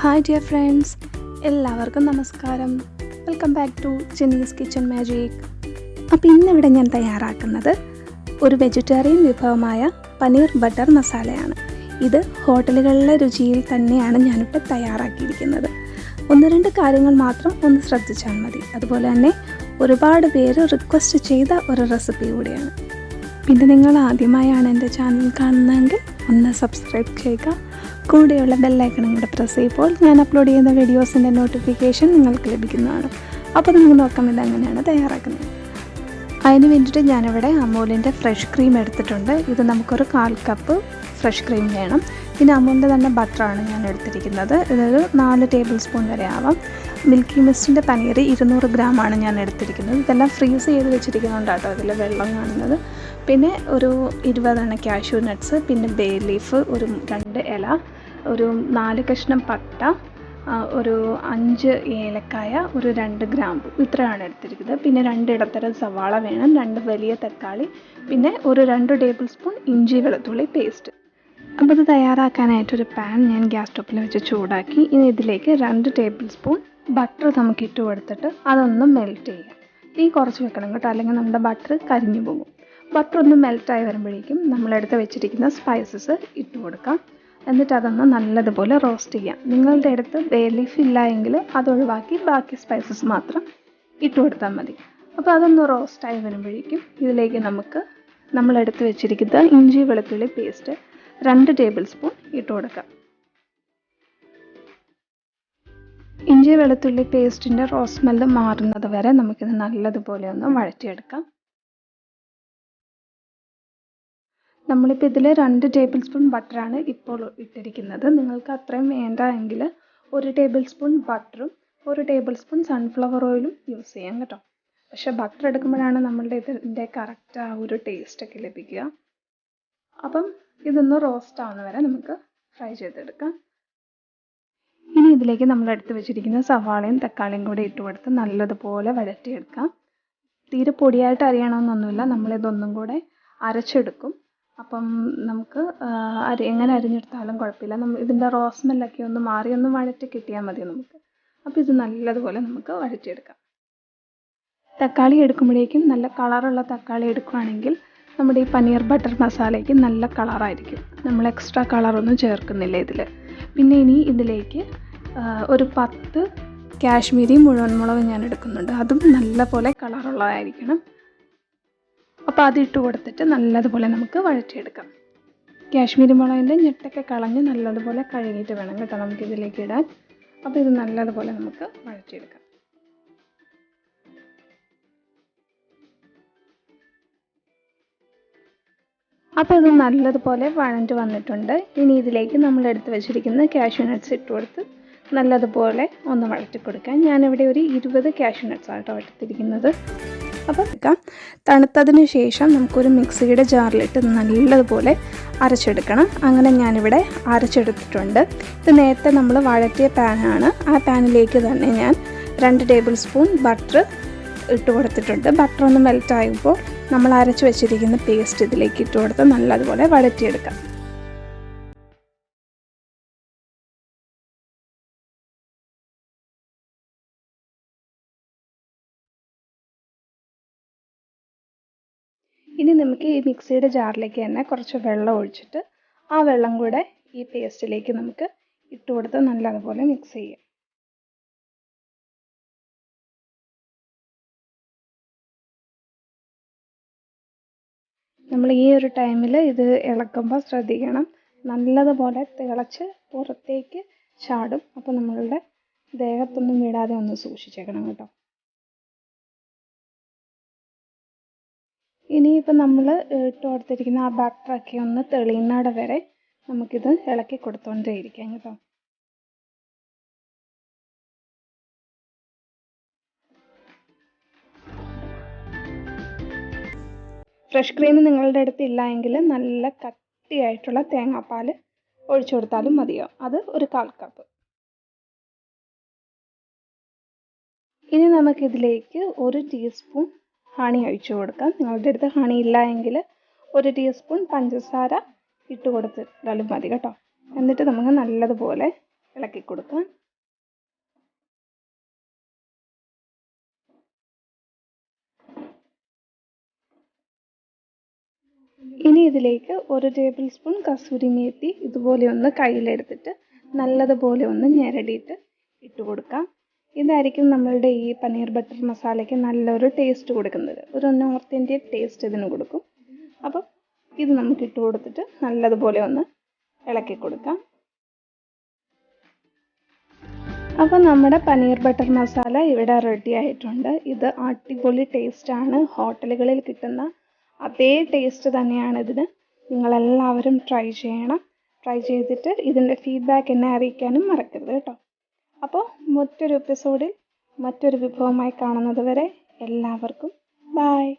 Hi dear friends എല്ലാവർക്കും നമസ്കാരം. Welcome back to Chennis kitchen magic അപ്പോൾ ഇന്നിവിടെ ഞാൻ തയ്യാറാക്കുന്നത് ഒരു വെജിറ്റേറിയൻ വിഭവമായ പനീർ ബട്ടർ മസാലയാണ്. ഇത് ഹോട്ടലുകളിലെ രുചിയിൽ തന്നെയാണ് ഞാനിപ്പോൾ തയ്യാറാക്കിയിരിക്കുന്നത്. ഒന്ന് രണ്ട് കാര്യങ്ങൾ മാത്രം ഒന്ന് ശ്രദ്ധിച്ചാൽ മതി. അതുപോലെ തന്നെ ഒരുപാട് പേര് റിക്വസ്റ്റ് ചെയ്ത ഒരു റെസിപ്പി കൂടിയാണ്. പിന്നെ നിങ്ങൾ ആദ്യമായാണ് എന്റെ ചാനൽ കാണുന്നതെങ്കിൽ ഒന്ന് സബ്സ്ക്രൈബ് ചെയ്യുക കൂടെയുള്ള ബെല്ലൈക്കണും കൂടെ പ്രസ് ചെയ്യുമ്പോൾ ഞാൻ അപ്ലോഡ് ചെയ്യുന്ന വീഡിയോസിന്റെ നോട്ടിഫിക്കേഷൻ നിങ്ങൾക്ക് ലഭിക്കുന്നതാണ്. അപ്പോൾ നിങ്ങൾ നോക്കാം ഇതെങ്ങനെയാണ് തയ്യാറാക്കുന്നത്. അതിന് വേണ്ടിയിട്ട് ഞാനിവിടെ അമൂലിന്റെ ഫ്രഷ് ക്രീം എടുത്തിട്ടുണ്ട്. ഇത് നമുക്കൊരു കാൽ കപ്പ് ഫ്രഷ് ക്രീം വേണം. പിന്നെ അമൂലിന്റെ തന്നെ ബട്ടറാണ് ഞാൻ എടുത്തിരിക്കുന്നത്. ഇതൊരു നാല് ടേബിൾ സ്പൂൺ വരെ ആവാം. മിൽക്കി മിസ്റ്റിന്റെ പനീർ ഇരുന്നൂറ് ഗ്രാമാണ് ഞാൻ എടുത്തിരിക്കുന്നത്. ഇതെല്ലാം ഫ്രീസ് ചെയ്ത് വെച്ചിരിക്കുന്നുണ്ട് കേട്ടോ അതിൽ വെള്ളം കാണുന്നത്. പിന്നെ ഒരു ഇരുപതെണ്ണ കാഷ്യൂ നട്ട്സ് പിന്നെ ബേ ലീഫ് ഒരു രണ്ട് ഇല ഒരു നാല് കഷ്ണം പട്ട ഒരു അഞ്ച് ഏലക്കായ ഒരു രണ്ട് ഗ്രാമ്പു ഇത്രയാണ് എടുത്തിരിക്കുന്നത്. പിന്നെ രണ്ട് ഇടത്തരം സവാള വേണം രണ്ട് വലിയ തക്കാളി പിന്നെ ഒരു രണ്ട് ടേബിൾ സ്പൂൺ ഇഞ്ചി വെളുത്തുള്ളി പേസ്റ്റ്. അപ്പോൾ ഇത് തയ്യാറാക്കാനായിട്ടൊരു പാൻ ഞാൻ ഗ്യാസ് സ്റ്റോപ്പിൽ വെച്ച് ചൂടാക്കി ഇനി ഇതിലേക്ക് രണ്ട് ടേബിൾ സ്പൂൺ ബട്ടർ നമുക്ക് ഇട്ട് കൊടുത്തിട്ട് അതൊന്ന് മെൽറ്റ് ചെയ്യാം. തീ കുറച്ച് വെക്കണം കേട്ടോ അല്ലെങ്കിൽ നമ്മുടെ ബട്ടർ കരിഞ്ഞു പോകും. ബട്ടർ ഒന്ന് മെൽറ്റായി വരുമ്പോഴേക്കും നമ്മളെടുത്ത് വെച്ചിരിക്കുന്ന സ്പൈസസ് ഇട്ട് കൊടുക്കാം. എന്നിട്ട് അതൊന്ന് നല്ലതുപോലെ റോസ്റ്റ് ചെയ്യാം. നിങ്ങളുടെ അടുത്ത് ബേ ലീഫ് ഇല്ല എങ്കിൽ അത് ഒഴിവാക്കി ബാക്കി സ്പൈസസ് മാത്രം ഇട്ട് കൊടുത്താൽ മതി. അപ്പോൾ അതൊന്ന് റോസ്റ്റായി വരുമ്പോഴേക്കും ഇതിലേക്ക് നമുക്ക് നമ്മളെടുത്ത് വെച്ചിരിക്കുന്ന ഇഞ്ചി വെളുത്തുള്ളി പേസ്റ്റ് രണ്ട് ടേബിൾ സ്പൂൺ ഇട്ട് കൊടുക്കാം. ഇഞ്ചി വെളുത്തുള്ളി പേസ്റ്റിന്റെ റോസ് സ്മെല്ല് മാറുന്നത് വരെ നമുക്കിത് നല്ലതുപോലെ ഒന്ന് വഴറ്റിയെടുക്കാം. നമ്മളിപ്പോൾ ഇതിൽ രണ്ട് ടേബിൾ സ്പൂൺ ബട്ടറാണ് ഇപ്പോൾ ഇട്ടിരിക്കുന്നത്. നിങ്ങൾക്ക് അത്രയും വേണ്ട എങ്കിൽ ഒരു ടേബിൾ സ്പൂൺ ബട്ടറും ഒരു ടേബിൾ സ്പൂൺ സൺഫ്ലവർ ഓയിലും യൂസ് ചെയ്യാം കേട്ടോ. പക്ഷെ ബട്ടർ എടുക്കുമ്പോഴാണ് നമ്മളുടെ ഇതിന്റെ കറക്റ്റ് ആ ഒരു ടേസ്റ്റൊക്കെ ലഭിക്കുക. അപ്പം ഇതൊന്ന് റോസ്റ്റ് ആവുന്ന വരെ നമുക്ക് ഫ്രൈ ചെയ്തെടുക്കാം. ഇനി ഇതിലേക്ക് നമ്മൾ എടുത്ത് വെച്ചിരിക്കുന്ന സവാളയും തക്കാളിയും കൂടി ഇട്ട് കൊടുത്ത് നല്ലതുപോലെ വഴറ്റിയെടുക്കാം. തീരെ പൊടിയായിട്ട് അരിയണമെന്നൊന്നുമില്ല. നമ്മളിതൊന്നും കൂടെ അരച്ചെടുക്കും. അപ്പം നമുക്ക് അരി എങ്ങനെ അരിഞ്ഞെടുത്താലും കുഴപ്പമില്ല. നമ്മൾ ഇതിന്റെ റോസ് സ്മെല്ലൊക്കെ ഒന്ന് മാറി ഒന്ന് വഴറ്റി കിട്ടിയാൽ മതി നമുക്ക്. അപ്പോൾ ഇത് നല്ലതുപോലെ നമുക്ക് വഴറ്റിയെടുക്കാം. തക്കാളി എടുക്കുമ്പോഴേക്കും നല്ല കളറുള്ള തക്കാളി എടുക്കുകയാണെങ്കിൽ നമ്മുടെ ഈ പനീർ ബട്ടർ മസാലയ്ക്ക് നല്ല കളറായിരിക്കും. നമ്മൾ എക്സ്ട്രാ കളറൊന്നും ചേർക്കുന്നില്ല ഇതിൽ. പിന്നെ ഇനി ഇതിലേക്ക് ഒരു പത്ത് കാശ്മീരി മുഴുവൻ മുളക് ഞാൻ എടുക്കുന്നുണ്ട്. അതും നല്ലപോലെ കളറുള്ളതായിരിക്കണം. അപ്പോൾ അതിട്ട് കൊടുത്തിട്ട് നല്ലതുപോലെ നമുക്ക് വഴറ്റിയെടുക്കാം. കാശ്മീരി മുളകിന്റെ ഞെട്ടൊക്കെ കളഞ്ഞ് നല്ലതുപോലെ കഴുകിയിട്ട് വേണം കേട്ടോ നമുക്ക് ഇതിലേക്ക് ഇടാൻ. അപ്പോൾ ഇത് നല്ലതുപോലെ നമുക്ക് വഴറ്റിയെടുക്കാം. അപ്പോൾ ഇത് നല്ലതുപോലെ വഴഞ്ഞു വന്നിട്ടുണ്ട്. ഇനി ഇതിലേക്ക് നമ്മൾ എടുത്ത് വെച്ചിരിക്കുന്ന കാഷ്യൂ നട്ട്സ് ഇട്ട് കൊടുത്ത് നല്ലതുപോലെ ഒന്ന് വഴറ്റി കൊടുക്കാം ഞാനിവിടെ ഒരു ഇരുപത് കാഷ്യൂ നട്ട്സ് കേട്ടോ എടുത്തിരിക്കുന്നത്. അപ്പോൾ തണുത്തതിന് ശേഷം നമുക്കൊരു മിക്സിയുടെ ജാറിലിട്ട് നല്ലതുപോലെ അരച്ചെടുക്കണം. അങ്ങനെ ഞാനിവിടെ അരച്ചെടുത്തിട്ടുണ്ട്. ഇത് നേരത്തെ നമ്മൾ വഴറ്റിയ പാനാണ് ആ പാനിലേക്ക് തന്നെ ഞാൻ രണ്ട് ടേബിൾ സ്പൂൺ ബട്ടർ ഇട്ട് കൊടുത്തിട്ടുണ്ട്. ബട്ടർ ഒന്ന് മെൽറ്റ് ആയപ്പോൾ നമ്മൾ അരച്ച് വെച്ചിരിക്കുന്ന പേസ്റ്റ് ഇതിലേക്ക് ഇട്ട് കൊടുത്ത് നല്ലതുപോലെ വഴറ്റിയെടുക്കാം. ഇനി നമുക്ക് ഈ മിക്സിയുടെ ജാറിലേക്ക് തന്നെ കുറച്ച് വെള്ളം ഒഴിച്ചിട്ട് ആ വെള്ളം കൂടെ ഈ പേസ്റ്റിലേക്ക് നമുക്ക് ഇട്ട് കൊടുത്ത് നല്ലതുപോലെ മിക്സ് ചെയ്യാം. നമ്മൾ ഈ ഒരു ടൈമിൽ ഇത് ഇളക്കുമ്പോൾ ശ്രദ്ധിക്കണം. നല്ലതുപോലെ തിളച്ച് പുറത്തേക്ക് ചാടും. അപ്പോൾ നമ്മളുടെ ദേഹത്തൊന്നും വീഴാതെ ഒന്ന് സൂക്ഷിച്ചേക്കണം കേട്ടോ. ഇനിയിപ്പോൾ നമ്മൾ ഇട്ട് കൊടുത്തിരിക്കുന്ന ആ ബട്ടറൊക്കെ ഒന്ന് തെളിയുന്നിട വരെ നമുക്കിത് ഇളക്കി കൊടുത്തുകൊണ്ടേ ഇരിക്കാം കേട്ടോ. ഫ്രഷ് ക്രീം നിങ്ങളുടെ അടുത്ത് ഇല്ല എങ്കിൽ നല്ല കട്ടിയായിട്ടുള്ള തേങ്ങാപ്പാൽ ഒഴിച്ചു കൊടുത്താലും മതിയോ? അത് ഒരു കാൽ കപ്പ് ഇനി നമുക്കിതിലേക്ക് ഒരു ടീസ്പൂൺ ഹണി ഒഴിച്ചു കൊടുക്കാം. നിങ്ങളുടെ അടുത്ത് ഹണി ഇല്ല എങ്കിൽ ഒരു ടീസ്പൂൺ പഞ്ചസാര ഇട്ട് കൊടുത്തിട്ടാലും മതി കേട്ടോ. എന്നിട്ട് നമുക്ക് നല്ലതുപോലെ ഇളക്കി കൊടുക്കാം. ഇനി ഇതിലേക്ക് ഒരു ടേബിൾ സ്പൂൺ കസൂരി മേത്തി ഇതുപോലെ ഒന്ന് കയ്യിലെടുത്തിട്ട് നല്ലതുപോലെ ഒന്ന് ഞെരടിയിട്ട് ഇട്ട് കൊടുക്കാം. ഇതായിരിക്കും നമ്മളുടെ ഈ പനീർ ബട്ടർ മസാലയ്ക്ക് നല്ലൊരു ടേസ്റ്റ് കൊടുക്കുന്നത്. ഒരു നോർത്ത് ഇന്ത്യൻ ടേസ്റ്റ് ഇതിന് കൊടുക്കും. അപ്പം ഇത് നമുക്ക് ഇട്ട് കൊടുത്തിട്ട് നല്ലതുപോലെ ഒന്ന് ഇളക്കി കൊടുക്കാം. അപ്പോൾ നമ്മുടെ പനീർ ബട്ടർ മസാല ഇവിടെ റെഡി ആയിട്ടുണ്ട്. ഇത് അടിപൊളി ടേസ്റ്റാണ് ഹോട്ടലുകളിൽ കിട്ടുന്ന അതേ ടേസ്റ്റ് തന്നെയാണ് ഇതിന്. നിങ്ങളെല്ലാവരും ട്രൈ ചെയ്യണം. ട്രൈ ചെയ്തിട്ട് ഇതിന്റെ ഫീഡ്ബാക്ക് എന്നെ അറിയിക്കാനും മറക്കരുത് കേട്ടോ. അപ്പോൾ മറ്റൊരു എപ്പിസോഡിൽ മറ്റൊരു വിഭവമായി കാണുന്നത് വരെ എല്ലാവർക്കും ബായ്